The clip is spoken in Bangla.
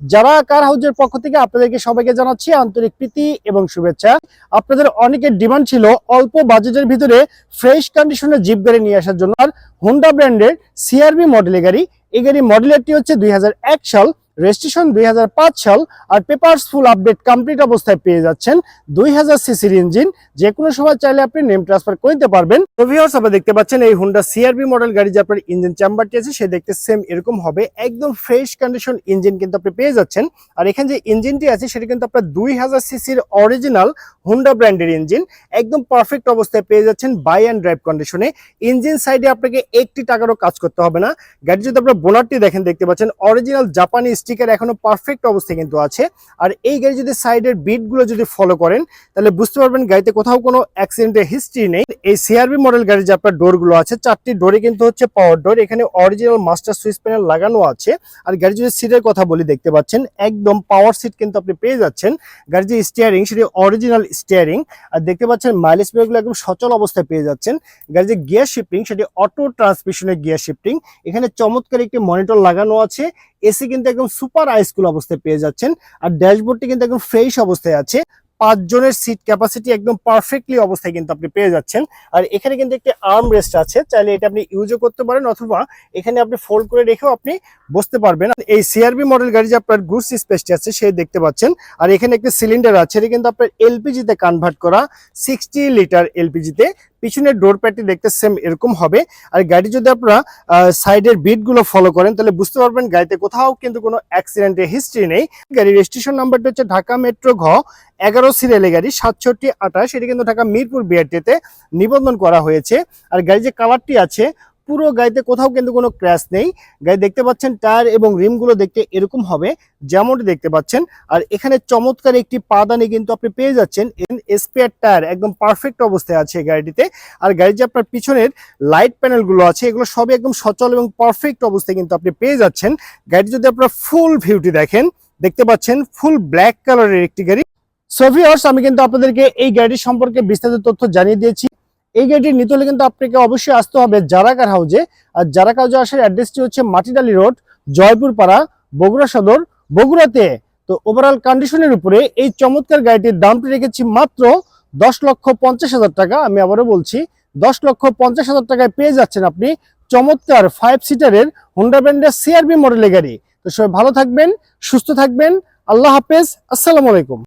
যারা কার হাউজের পক্ষ থেকে আপনাদেরকে সবাইকে জানাচ্ছি আন্তরিক প্রীতি এবং শুভেচ্ছা। আপনাদের অনেকের ডিমান্ড ছিল অল্প বাজেটের ভিতরে ফ্রেশ কন্ডিশনের জিপ গাড়ি নিয়ে আসার জন্য। আর হোন্ডা ব্র্যান্ডের সিআরবি মডেলের গাড়ি। এই গাড়ি মডেলেরটি হচ্ছে দুই হাজার এক সাল রেজিস্ট্রেশন দুই হাজার পাঁচ সাল আর পেপারস ফুল আপডেট কমপ্লিট অবস্থায় পেয়ে যাচ্ছেন দুই হাজার সিসির ইঞ্জিন। যে কোনো সময় চাইলে আপনি নেম ট্রান্সফার করে নিতে পারবেন। তো দেখতে পাচ্ছেন এই হুন্ডা সিআরবি মডেল গাড়ি যে আপনার ইঞ্জিন চেম্বারটি আছে, সে দেখতে সেম এরকম হবে। একদম ফ্রেশ কন্ডিশন ইঞ্জিন কিন্তু আপনি পেয়ে যাচ্ছেন। আর এখানে যে ইঞ্জিনটি আছে, সেটা কিন্তু আপনার দুই হাজার সিসির অরিজিনাল হুন্ডা ব্র্যান্ডের ইঞ্জিন একদম পারফেক্ট অবস্থায় পেয়ে যাচ্ছেন বাই অ্যান্ড ড্রাইভ কন্ডিশনে ইঞ্জিন সাইডে আপনাকে একটি টাকারও কাজ করতে হবে না। গাড়ি যদি আপনার বোনারটি দেখেন, দেখতে পাচ্ছেন অরিজিনাল জাপানি স্টিকার এখনও পারফেক্ট অবস্থায় কিন্তু আছে। আর এই গাড়ি যদি সাইডের বিটগুলো যদি ফলো করেন, তাহলে বুঝতে পারবেন গাড়িতে কোথাও কোনো অ্যাক্সিডেন্টের হিস্ট্রি নেই। এই সিআরবি মডেল গাড়ি যে আপনার ডোরগুলো আছে, চারটি ডোরে কিন্তু হচ্ছে পাওয়ার ডোর এখানে অরিজিনাল মাস্টার সুইচ প্যানেল লাগানো আছে। আর গাড়ি যদি সিটের কথা বলি, দেখতে পাচ্ছেন, একদম পাওয়ার সিট কিন্তু আপনি পেয়ে যাচ্ছেন। গাড়ির যে স্টিয়ারিং সেটি অরিজিনাল স্টিয়ারিং আর দেখতে পাচ্ছেন মাইলেজগুলো একদম সচল অবস্থায় পেয়ে যাচ্ছেন। গাড়ির যে গিয়ার শিফটিং সেটি অটো ট্রান্সমিশনের গিয়ার শিফটিং এখানে চমৎকার একটি মনিটর লাগানো আছে। এসি কিন্তু একদম সুপার আইসকুল অবস্থায় পেয়ে যাচ্ছেন। আর ড্যাশবোর্ডটি কিন্তু একদম ফ্রেশ অবস্থায় আছে। পাঁচ জনের সিট ক্যাপাসিটি একদম পারফেক্টলি অবস্থায় কিন্তু আপনি পেয়ে যাচ্ছেন। আর এখানে কিন্তু একটি আর্ম রেস্ট আছে। চাইলে এটা আপনি ইউজও করতে পারেন অথবা এখানে আপনি ফোল্ড করে রেখেও আপনি বসতে পারবেন। এই সিআরবি মডেল গাড়ি যে আপনার গুডস স্পেসটি আছে সে দেখতে পাচ্ছেন। আর এখানে একটি সিলিন্ডার আছে। এটা কিন্তু আপনার এলপিজিতে কনভার্ট করা সিক্সটি লিটার এলপিজিতে পিছনের ডোর প্যাডটি দেখতে সেম এরকম হবে। আর গাড়ি যদি আপনারা সাইডের বিটগুলো ফলো করেন, তাহলে বুঝতে পারবেন গাড়িতে কোথাও কিন্তু কোনো অ্যাক্সিডেন্টের হিস্ট্রি নেই। গাড়ির রেজিস্ট্রেশন নাম্বারটা হচ্ছে ঢাকা মেট্রো ঘ, এগারো সিরিয়ালে গাড়ি, সাতষট্টি আঠাশ, এটি কিন্তু ঢাকা মিরপুর বিআরটিতে নিবন্ধন করা হয়েছে। আর গাড়ি যে কালারটি আছে পুরো গাড়িতে কোথাও কিন্তু কোনো ক্র্যাশ নেই। গাড়ি দেখতে পাচ্ছেন টায়ার এবং রিমগুলো দেখতে এরকম হবে, যেমনটি দেখতে পাচ্ছেন। আর এখানে চমৎকার একটি পাদানি কিন্তু আপনি পেয়ে যাচ্ছেন স্পেয়ার টায়ার একদম পারফেক্ট অবস্থায় আছে গাড়িটিতে। আর গাড়ির যে আপনার পিছনের লাইট প্যানেলগুলো আছে, এগুলো সবই একদম সচল এবং পারফেক্ট অবস্থায় কিন্তু আপনি পেয়ে যাচ্ছেন। গাড়ি যদি আপনার ফুল ভিউটি দেখেন, দেখতে পাচ্ছেন ফুল ব্ল্যাক কালারের একটি গাড়ি। সোভিয়ার্স আমি কিন্তু আপনাদেরকে এই গাড়ির সম্পর্কে বিস্তারিত তথ্য জানিয়ে দিয়েছি। এই গাড়িটি নিতে হলে কিন্তু আপনাকে অবশ্যই আসতে হবে জারাকার হাউজে। আর জারাকার হাউজে আসার অ্যাড্রেসটি হচ্ছে মাটিডালি রোড জয়পুর পাড়া বগুড়া সদর, বগুড়াতে। তো ওভারঅল কন্ডিশনের উপরে এই চমৎকার গাড়িটির দামটি রেখেছি মাত্র দশ লক্ষ পঞ্চাশ হাজার টাকা। আমি আবারও বলছি, দশ লক্ষ পঞ্চাশ হাজার টাকায় পেয়ে যাচ্ছেন আপনি চমৎকার ফাইভ সিটারের হোন্ডা ব্র্যান্ডের সিআরবি মডেলের গাড়ি। তো সবাই ভালো থাকবেন, সুস্থ থাকবেন। আল্লাহ হাফেজ, আসসালামু আলাইকুম।